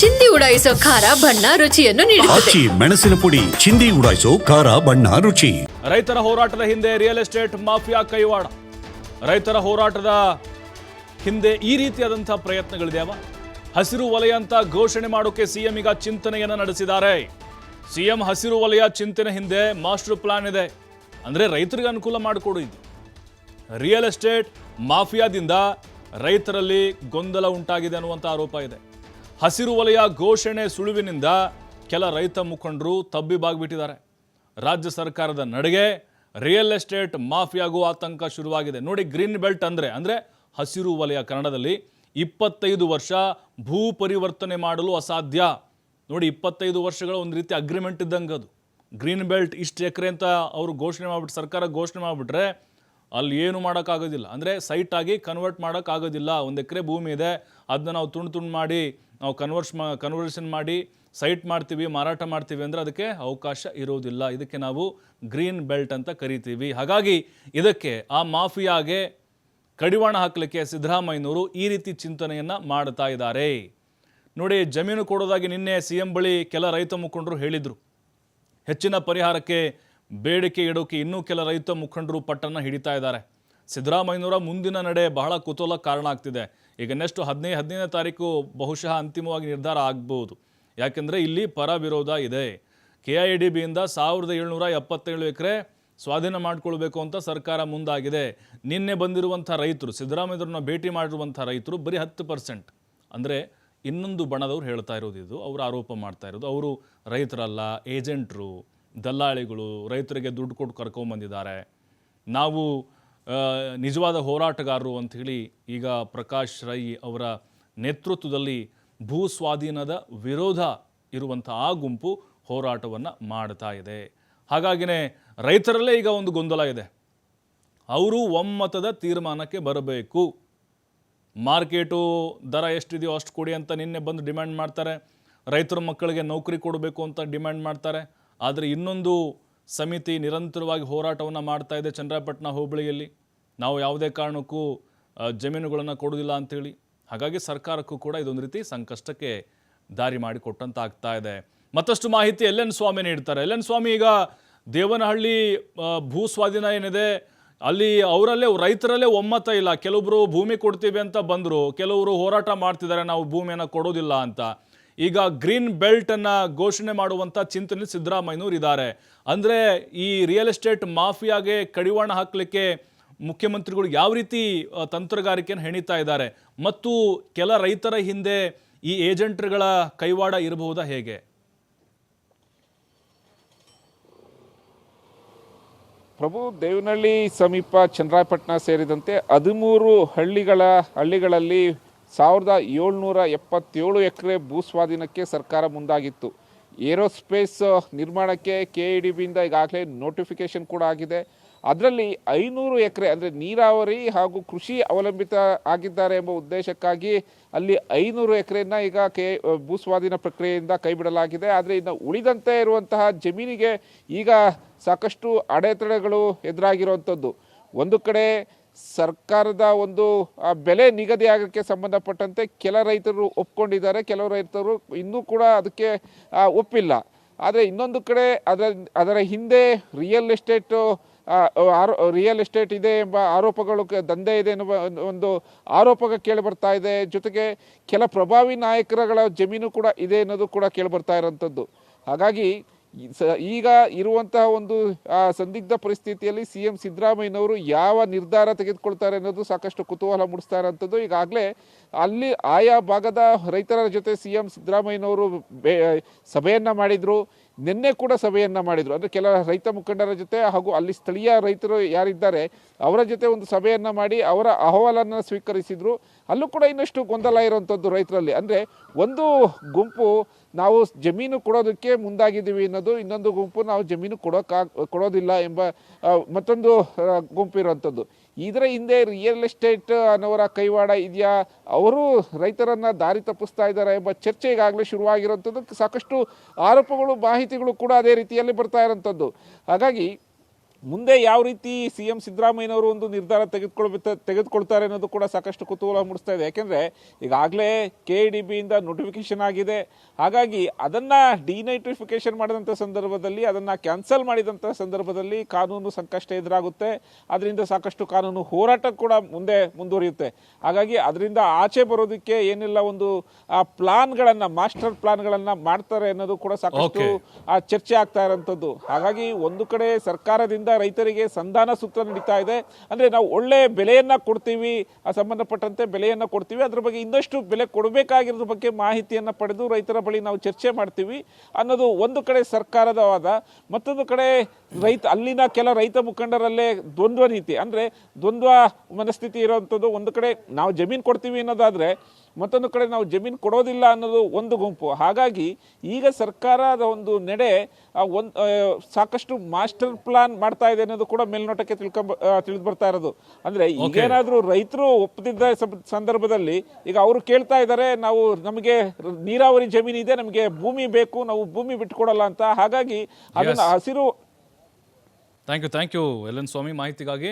ಚಿಂದಿ ಉಡಾಯಿಸೋ ಖಾರ ಬಣ್ಣ ರುಚಿಯನ್ನು ನೀಡುತ್ತದೆ. ಆಚಿ ಮೆಣಸಿನ ಪುಡಿ ಚಿಂದಿ ಉಡಾಯಿಸೋ ಖಾರ ಬಣ್ಣ ರುಚಿ. ರೈತರ ಹೋರಾಟದ ಹಿಂದೆ ರಿಯಲ್ ಎಸ್ಟೇಟ್ ಮಾಫಿಯಾ ಕೈವಾಡ. ರೈತರ ಹೋರಾಟದ ಹಿಂದೆ ಈ ರೀತಿಯಾದಂತಹ ಪ್ರಯತ್ನಗಳಿದೆಯವ ಹಸಿರು ವಲಯ ಅಂತ ಘೋಷಣೆ ಮಾಡೋಕೆ ಸಿಎಂ ಈಗ ಚಿಂತನೆಯನ್ನ ನಡೆಸಿದ್ದಾರೆ. ಸಿಎಂ ಹಸಿರು ವಲಯ ಚಿಂತನೆ ಹಿಂದೆ ಮಾಸ್ಟರ್ ಪ್ಲಾನ್ ಇದೆ. ಅಂದ್ರೆ ರೈತರಿಗೆ ಅನುಕೂಲ ಮಾಡಿಕೊಡು ಇದು. ರಿಯಲ್ ಎಸ್ಟೇಟ್ ಮಾಫಿಯಾದಿಂದ ರೈತರಲ್ಲಿ ಗೊಂದಲ ಉಂಟಾಗಿದೆ ಅನ್ನುವಂಥ ಆರೋಪ ಇದೆ. ಹಸಿರು ವಲಯ ಘೋಷಣೆ ಸುಳುವಿನಿಂದ ಕೆಲ ರೈತ ಮುಖಂಡರು ತಬ್ಬಿಬಾಗ್ಬಿಟ್ಟಿದ್ದಾರೆ. ರಾಜ್ಯ ಸರ್ಕಾರದ ನಡೆಗೆ ರಿಯಲ್ ಎಸ್ಟೇಟ್ ಮಾಫಿಯಾಗೂ ಆತಂಕ ಶುರುವಾಗಿದೆ. ನೋಡಿ, ಗ್ರೀನ್ ಬೆಲ್ಟ್ ಅಂದರೆ ಅಂದರೆ ಹಸಿರು ವಲಯ ಕನ್ನಡದಲ್ಲಿ ಇಪ್ಪತ್ತೈದು ವರ್ಷ ಭೂ ಪರಿವರ್ತನೆ ಮಾಡಲು ಅಸಾಧ್ಯ. ನೋಡಿ, ಇಪ್ಪತ್ತೈದು ವರ್ಷಗಳ ಒಂದು ರೀತಿ ಅಗ್ರಿಮೆಂಟ್ ಇದ್ದಂಗೆ ಅದು. ಗ್ರೀನ್ ಬೆಲ್ಟ್ ಇಷ್ಟು ಎಕರೆ ಅಂತ ಅವರು ಘೋಷಣೆ ಮಾಡಿಬಿಟ್ಟು, ಸರ್ಕಾರ ಘೋಷಣೆ ಮಾಡಿಬಿಟ್ರೆ ಅಲ್ಲಿ ಏನು ಮಾಡೋಕ್ಕಾಗೋದಿಲ್ಲ. ಅಂದರೆ ಸೈಟಾಗಿ ಕನ್ವರ್ಟ್ ಮಾಡೋಕ್ಕಾಗೋದಿಲ್ಲ. ಒಂದು ಎಕರೆ ಭೂಮಿ ಇದೆ. ಅದನ್ನ ನಾವು ತುಂಡು ತುಂಡು ಮಾಡಿ ನಾವು ಕನ್ವರ್ಸ್ ಮಾ ಕನ್ವರ್ಷನ್ ಮಾಡಿ ಸೈಟ್ ಮಾಡ್ತೀವಿ, ಮಾರಾಟ ಮಾಡ್ತೀವಿ ಅಂದರೆ ಅದಕ್ಕೆ ಅವಕಾಶ ಇರೋದಿಲ್ಲ. ಇದಕ್ಕೆ ನಾವು ಗ್ರೀನ್ ಬೆಲ್ಟ್ ಅಂತ ಕರಿತೀವಿ. ಹಾಗಾಗಿ ಇದಕ್ಕೆ ಆ ಮಾಫಿಯಾಗೆ ಕಡಿವಾಣ ಹಾಕಲಿಕ್ಕೆ ಸಿದ್ದರಾಮಯ್ಯನವರು ಈ ರೀತಿ ಚಿಂತನೆಯನ್ನು ಮಾಡ್ತಾ ಇದ್ದಾರೆ. ನೋಡಿ, ಜಮೀನು ಕೊಡೋದಾಗಿ ನಿನ್ನೆ ಸಿ ಎಂ ಬಳಿ ಕೆಲ ರೈತ ಮುಖಂಡರು ಹೇಳಿದರು. ಹೆಚ್ಚಿನ ಪರಿಹಾರಕ್ಕೆ ಬೇಡಿಕೆ ಇಡೋಕೆ ಇನ್ನೂ ಕೆಲ ರೈತ ಮುಖಂಡರು ಪಟ್ಟನ್ನು ಹಿಡಿತಾ ಇದ್ದಾರೆ. ಸಿದ್ದರಾಮಯ್ಯನವರ ಮುಂದಿನ ನಡೆ ಬಹಳ ಕುತೂಹಲ ಕಾರಣ ಆಗ್ತಿದೆ. ಈಗ ನೆಕ್ಸ್ಟ್ ಹದಿನೈದು ಹದಿನೈದನೇ ತಾರೀಕು ಬಹುಶಃ ಅಂತಿಮವಾಗಿ ನಿರ್ಧಾರ ಆಗ್ಬೋದು. ಯಾಕೆಂದರೆ ಇಲ್ಲಿ ಪರ ವಿರೋಧ ಇದೆ. ಕೆ ಐ ಡಿ ಬಿಯಿಂದ ಸಾವಿರದ ಏಳ್ನೂರ ಎಪ್ಪತ್ತೇಳು ಎಕರೆ ಸ್ವಾಧೀನ ಮಾಡಿಕೊಳ್ಬೇಕು ಅಂತ ಸರ್ಕಾರ ಮುಂದಾಗಿದೆ. ನಿನ್ನೆ ಬಂದಿರುವಂಥ ರೈತರು ಸಿದ್ದರಾಮಯ್ಯವ್ರನ್ನ ಭೇಟಿ ಮಾಡಿರುವಂಥ ರೈತರು ಬರೀ ಹತ್ತು ಪರ್ಸೆಂಟ್. ಅಂದರೆ ಇನ್ನೊಂದು ಬಣದವ್ರು ಹೇಳ್ತಾ ಇರೋದು ಇದು, ಅವರು ಆರೋಪ ಮಾಡ್ತಾ ಇರೋದು. ಅವರು ರೈತರಲ್ಲ, ಏಜೆಂಟ್ರು, ದಲ್ಲಾಳಿಗಳು, ರೈತರಿಗೆ ದುಡ್ಡು ಕೊಟ್ಟು ಕರ್ಕೊಂಬಂದಿದ್ದಾರೆ. ನಾವು ನಿಜವಾದ ಹೋರಾಟಗಾರರು ಅಂಥೇಳಿ ಈಗ ಪ್ರಕಾಶ್ ರೈ ಅವರ ನೇತೃತ್ವದಲ್ಲಿ ಭೂ ಸ್ವಾಧೀನದ ವಿರೋಧ ಇರುವಂಥ ಆ ಗುಂಪು ಹೋರಾಟವನ್ನು ಮಾಡ್ತಾ ಇದೆ. ಹಾಗಾಗಿನೇ ರೈತರಲ್ಲೇ ಈಗ ಒಂದು ಗೊಂದಲ ಇದೆ. ಅವರು ಒಮ್ಮತದ ತೀರ್ಮಾನಕ್ಕೆ ಬರಬೇಕು. ಮಾರ್ಕೆಟು ದರ ಎಷ್ಟಿದೆಯೋ ಅಷ್ಟು ಕೊಡಿ ಅಂತ ನಿನ್ನೆ ಬಂದು ಡಿಮ್ಯಾಂಡ್ ಮಾಡ್ತಾರೆ. ರೈತರ ಮಕ್ಕಳಿಗೆ ನೌಕರಿ ಕೊಡಬೇಕು ಅಂತ ಡಿಮ್ಯಾಂಡ್ ಮಾಡ್ತಾರೆ. ಆದರೆ ಇನ್ನೊಂದು ಸಮಿತಿ ನಿರಂತರವಾಗಿ ಹೋರಾಟವನ್ನು ಮಾಡ್ತಾ ಇದೆ ಚಂದ್ರಪಟ್ಟಣ ಹೋಬಳಿಯಲ್ಲಿ. ನಾವು ಯಾವುದೇ ಕಾರಣಕ್ಕೂ ಜಮೀನುಗಳನ್ನು ಕೊಡೋದಿಲ್ಲ ಅಂಥೇಳಿ ಹಾಗಾಗಿ ಸರ್ಕಾರಕ್ಕೂ ಕೂಡ ಇದೊಂದು ರೀತಿ ಸಂಕಷ್ಟಕ್ಕೆ ದಾರಿ ಮಾಡಿಕೊಟ್ಟಂತ ಆಗ್ತಾ ಇದೆ. ಮತ್ತಷ್ಟು ಮಾಹಿತಿ ಎಲ್ ಎನ್ ಸ್ವಾಮಿ ನೀಡ್ತಾರೆ. ಎಲ್ ಸ್ವಾಮಿ ಈಗ ದೇವನಹಳ್ಳಿ ಭೂ ಸ್ವಾಧೀನ ಏನಿದೆ, ಅಲ್ಲಿ ಅವರಲ್ಲೇ, ರೈತರಲ್ಲೇ ಒಮ್ಮತ ಇಲ್ಲ. ಕೆಲವೊಬ್ರು ಭೂಮಿ ಕೊಡ್ತೀವಿ ಅಂತ ಬಂದರು. ಕೆಲವರು ಹೋರಾಟ ಮಾಡ್ತಿದ್ದಾರೆ, ನಾವು ಭೂಮಿಯನ್ನು ಕೊಡೋದಿಲ್ಲ ಅಂತ. ಈಗ ಗ್ರೀನ್ ಬೆಲ್ಟ್ ಅನ್ನ ಘೋಷಣೆ ಮಾಡುವಂತ ಚಿಂತನೆ ಸಿದ್ದರಾಮಯ್ಯನವರು ಇದ್ದಾರೆ ಅಂದ್ರೆ ಈ ರಿಯಲ್ ಎಸ್ಟೇಟ್ ಮಾಫಿಯಾಗೆ ಕಡಿವಾಣ ಹಾಕಲಿಕ್ಕೆ ಮುಖ್ಯಮಂತ್ರಿಗಳು ಯಾವ ರೀತಿ ತಂತ್ರಗಾರಿಕೆಯನ್ನು ಹೆಣಿತಾ ಇದ್ದಾರೆ? ಮತ್ತು ಕೆಲ ರೈತರ ಹಿಂದೆ ಈ ಏಜೆಂಟ್ಗಳ ಕೈವಾಡ ಇರಬಹುದಾ ಹೇಗೆ? ಪ್ರಭು, ದೇವನಹಳ್ಳಿ ಸಮೀಪ ಚಂದ್ರಾಯಪಟ್ಟಣ ಸೇರಿದಂತೆ ಹದಿಮೂರು ಹಳ್ಳಿಗಳ ಹಳ್ಳಿಗಳಲ್ಲಿ ಸಾವಿರದ ಏಳ್ನೂರ ಎಪ್ಪತ್ತೇಳು ಎಕರೆ ಭೂಸ್ವಾಧೀನಕ್ಕೆ ಸರ್ಕಾರ ಮುಂದಾಗಿತ್ತು. ಏರೋಸ್ಪೇಸ್ ನಿರ್ಮಾಣಕ್ಕೆ ಕೆ ಇ ಡಿ ಬಿಯಿಂದ ಈಗಾಗಲೇ ನೋಟಿಫಿಕೇಷನ್ ಕೂಡ ಆಗಿದೆ. ಅದರಲ್ಲಿ ಐನೂರು ಎಕರೆ ಅಂದರೆ ನೀರಾವರಿ ಹಾಗೂ ಕೃಷಿ ಅವಲಂಬಿತ ಆಗಿದ್ದಾರೆ ಎಂಬ ಉದ್ದೇಶಕ್ಕಾಗಿ ಅಲ್ಲಿ ಐನೂರು ಎಕರೆಯನ್ನು ಈಗ ಕೆ ಭೂಸ್ವಾಧೀನ ಪ್ರಕ್ರಿಯೆಯಿಂದ ಕೈಬಿಡಲಾಗಿದೆ. ಆದರೆ ಇನ್ನು ಉಳಿದಂತೆ ಇರುವಂತಹ ಜಮೀನಿಗೆ ಈಗ ಸಾಕಷ್ಟು ಅಡೆತಡೆಗಳು ಎದುರಾಗಿರುವಂಥದ್ದು. ಒಂದು ಕಡೆ ಸರ್ಕಾರದ ಒಂದು ಬೆಲೆ ನಿಗದಿ ಆಗೋಕ್ಕೆ ಸಂಬಂಧಪಟ್ಟಂತೆ ಕೆಲ ರೈತರು ಒಪ್ಕೊಂಡಿದ್ದಾರೆ. ಕೆಲವು ರೈತರು ಇನ್ನೂ ಕೂಡ ಅದಕ್ಕೆ ಒಪ್ಪಿಲ್ಲ. ಆದರೆ ಇನ್ನೊಂದು ಕಡೆ ಅದರ ಅದರ ಹಿಂದೆ ರಿಯಲ್ ಎಸ್ಟೇಟು ರಿಯಲ್ ಎಸ್ಟೇಟ್ ಇದೆ ಎಂಬ ಆರೋಪಗಳು ದಂಧೆ ಇದೆ ಎನ್ನುವ, ಒಂದು- ಆರೋಪ ಕೇಳಿ ಬರ್ತಾ ಇದೆ. ಜೊತೆಗೆ ಕೆಲ ಪ್ರಭಾವಿ ನಾಯಕರುಗಳ ಜಮೀನು ಕೂಡ ಇದೆ ಅನ್ನೋದು ಕೂಡ ಕೇಳಿ ಬರ್ತಾ ಇರೋಂಥದ್ದು. ಹಾಗಾಗಿ ಈಗ ಇರುವಂತಹ ಒಂದು ಸಂದಿಗ್ಧ ಪರಿಸ್ಥಿತಿಯಲ್ಲಿ ಸಿ ಎಂ ಸಿದ್ದರಾಮಯ್ಯನವರು ಯಾವ ನಿರ್ಧಾರ ತೆಗೆದುಕೊಳ್ತಾರೆ ಅನ್ನೋದು ಸಾಕಷ್ಟು ಕುತೂಹಲ ಮೂಡಿಸ್ತಾ ಇರೋಂಥದ್ದು ಈಗಾಗಲೇ ಅಲ್ಲಿ ಆಯಾ ಭಾಗದ ರೈತರ ಜೊತೆ ಸಿ ಎಂ ಸಿದ್ದರಾಮಯ್ಯನವರು ಬೇ, ಸಭೆಯನ್ನು ಮಾಡಿದ್ರು. ನಿನ್ನೆ ಕೂಡ ಸಭೆಯನ್ನ ಮಾಡಿದ್ರು. ಅಂದ್ರೆ ಕೆಲ ರೈತ ಮುಖಂಡರ ಜೊತೆ ಹಾಗೂ ಅಲ್ಲಿ ಸ್ಥಳೀಯ ರೈತರು ಯಾರಿದ್ದಾರೆ, ಅವರ ಜೊತೆ ಒಂದು ಸಭೆಯನ್ನ ಮಾಡಿ ಅವರ ಅಹವಾಲನ್ನು ಸ್ವೀಕರಿಸಿದ್ರು. ಅಲ್ಲೂ ಕೂಡ ಇನ್ನಷ್ಟು ಗೊಂದಲ ಇರುವಂಥದ್ದು ರೈತರಲ್ಲಿ. ಅಂದ್ರೆ ಒಂದು ಗುಂಪು ನಾವು ಜಮೀನು ಕೊಡೋದಕ್ಕೆ ಮುಂದಾಗಿದ್ದೀವಿ ಅನ್ನೋದು, ಇನ್ನೊಂದು ಗುಂಪು ನಾವು ಜಮೀನು ಕೊಡೋಕ್ಕಾಗ ಕೊಡೋದಿಲ್ಲ ಎಂಬ ಮತ್ತೊಂದು ಗುಂಪು ಇರುವಂಥದ್ದು ಇದರ ಹಿಂದೆ ರಿಯಲ್ ಎಸ್ಟೇಟ್ ಅನ್ನೋರ ಕೈವಾಡ ಇದೆಯಾ? ಅವರು ರೈತರನ್ನ ದಾರಿ ತಪ್ಪಿಸ್ತಾ ಇದ್ದಾರೆ ಎಂಬ ಚರ್ಚೆ ಈಗಾಗಲೇ ಶುರುವಾಗಿರುವಂಥದ್ದು. ಸಾಕಷ್ಟು ಆರೋಪಗಳು, ಮಾಹಿತಿಗಳು ಕೂಡ ಅದೇ ರೀತಿಯಲ್ಲಿ ಬರ್ತಾ ಇರೋಂಥದ್ದು ಹಾಗಾಗಿ ಮುಂದೆ ಯಾವ ರೀತಿ ಸಿ ಎಂ ಸಿದ್ದರಾಮಯ್ಯನವರು ಒಂದು ನಿರ್ಧಾರ ತೆಗೆದುಕೊಳ್ಬೇಕು ತೆಗೆದುಕೊಳ್ತಾರೆ ಅನ್ನೋದು ಕೂಡ ಸಾಕಷ್ಟು ಕುತೂಹಲ ಮೂಡಿಸ್ತಾ ಇದೆ. ಯಾಕೆಂದರೆ ಈಗಾಗಲೇ ಕೆ ಡಿ ಬಿಯಿಂದ ನೋಟಿಫಿಕೇಶನ್ ಆಗಿದೆ. ಹಾಗಾಗಿ ಅದನ್ನು ಡಿನೈಟ್ರಿಫಿಕೇಶನ್ ಮಾಡಿದಂಥ ಸಂದರ್ಭದಲ್ಲಿ ಅದನ್ನು ಕ್ಯಾನ್ಸಲ್ ಮಾಡಿದಂಥ ಸಂದರ್ಭದಲ್ಲಿ ಕಾನೂನು ಸಂಕಷ್ಟ ಎದುರಾಗುತ್ತೆ. ಅದರಿಂದ ಸಾಕಷ್ಟು ಕಾನೂನು ಹೋರಾಟ ಕೂಡ ಮುಂದೆ ಮುಂದುವರಿಯುತ್ತೆ. ಹಾಗಾಗಿ ಅದರಿಂದ ಆಚೆ ಬರೋದಕ್ಕೆ ಏನೆಲ್ಲ ಒಂದು ಆ ಪ್ಲಾನ್ಗಳನ್ನು ಮಾಸ್ಟರ್ ಪ್ಲಾನ್ಗಳನ್ನು ಮಾಡ್ತಾರೆ ಅನ್ನೋದು ಕೂಡ ಸಾಕಷ್ಟು ಚರ್ಚೆ ಆಗ್ತಾ ಇರೋಂಥದ್ದು. ಹಾಗಾಗಿ ಒಂದು ಕಡೆ ಸರ್ಕಾರದಿಂದ ರೈತರಿಗೆ ಸಂಧಾನ ಸೂತ್ರ ನಡೀತಾ ಇದೆ. ಅಂದರೆ ನಾವು ಒಳ್ಳೆ ಬೆಲೆಯನ್ನು ಕೊಡ್ತೀವಿ, ಆ ಸಂಬಂಧಪಟ್ಟಂತೆ ಬೆಲೆಯನ್ನು ಕೊಡ್ತೀವಿ. ಅದ್ರ ಬಗ್ಗೆ ಇನ್ನಷ್ಟು ಬೆಲೆ ಕೊಡಬೇಕಾಗಿರೋದ್ರ ಬಗ್ಗೆ ಮಾಹಿತಿಯನ್ನು ಪಡೆದು ರೈತರ ಬಳಿ ನಾವು ಚರ್ಚೆ ಮಾಡ್ತೀವಿ. ಅನ್ನೋದು ಒಂದು ಕಡೆ ಸರ್ಕಾರದ ವಾದ, ಮತ್ತೊಂದು ಕಡೆ ರೈತ, ಅಲ್ಲಿನ ಕೆಲ ರೈತ ಮುಖಂಡರಲ್ಲೇ ದ್ವಂದ್ವ ನೀತಿ. ಅಂದರೆ ದ್ವಂದ್ವ ಮನಸ್ಥಿತಿ ಇರೋವಂಥದ್ದು ಒಂದು ಕಡೆ ನಾವು ಜಮೀನು ಕೊಡ್ತೀವಿ ಅನ್ನೋದಾದ್ರೆ ಮತ್ತೊಂದು ಕಡೆ ನಾವು ಜಮೀನು ಕೊಡೋದಿಲ್ಲ ಅನ್ನೋದು ಒಂದು ಗುಂಪು. ಹಾಗಾಗಿ ಈಗ ಸರ್ಕಾರದ ಒಂದು ನಡೆ ಒಂದು ಸಾಕಷ್ಟು ಮಾಸ್ಟರ್ ಪ್ಲಾನ್ ಮಾಡ್ತಾ ಇದೆ ಅನ್ನೋದು ಕೂಡ ಮೇಲ್ನೋಟಕ್ಕೆ ತಿಳ್ಕೊಂಬ ತಿಳಿದು ಬರ್ತಾ ಇರೋದು. ಅಂದರೆ ಈಗೇನಾದರೂ ರೈತರು ಒಪ್ಪದಿದ್ದ ಸಂದರ್ಭದಲ್ಲಿ ಈಗ ಅವರು ಕೇಳ್ತಾ ಇದ್ದಾರೆ ನಾವು ನಮಗೆ ನೀರಾವರಿ ಜಮೀನು ಇದೆ ನಮಗೆ ಭೂಮಿ ಬೇಕು ನಾವು ಭೂಮಿ ಬಿಟ್ಕೊಡಲ್ಲ ಅಂತ. ಹಾಗಾಗಿ ಅದನ್ನು ಹಸಿರು thank you thank you L N Swamy ಮಾಹಿತಿಗಾಗಿ.